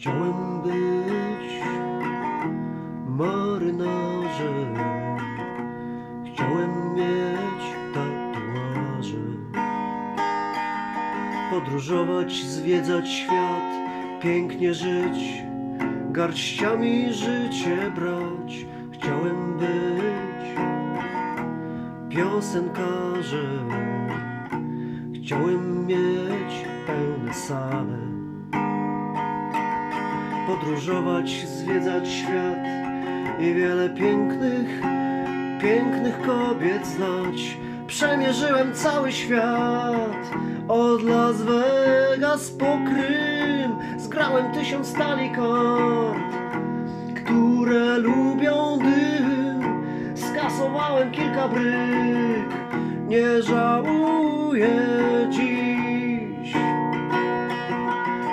Chciałem być marynarzem, chciałem mieć tatuaże, podróżować, zwiedzać świat, pięknie żyć, garściami życie brać. Chciałem być piosenkarzem, chciałem mieć pełne sale. Podróżować, zwiedzać świat i wiele pięknych, pięknych kobiet znać. Przemierzyłem cały świat od Las Vegas po Krym. Zgrałem tysiąc talii kart, które lubią dym. Skasowałem kilka bryk, nie żałuję dziś.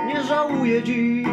Nie żałuję dziś.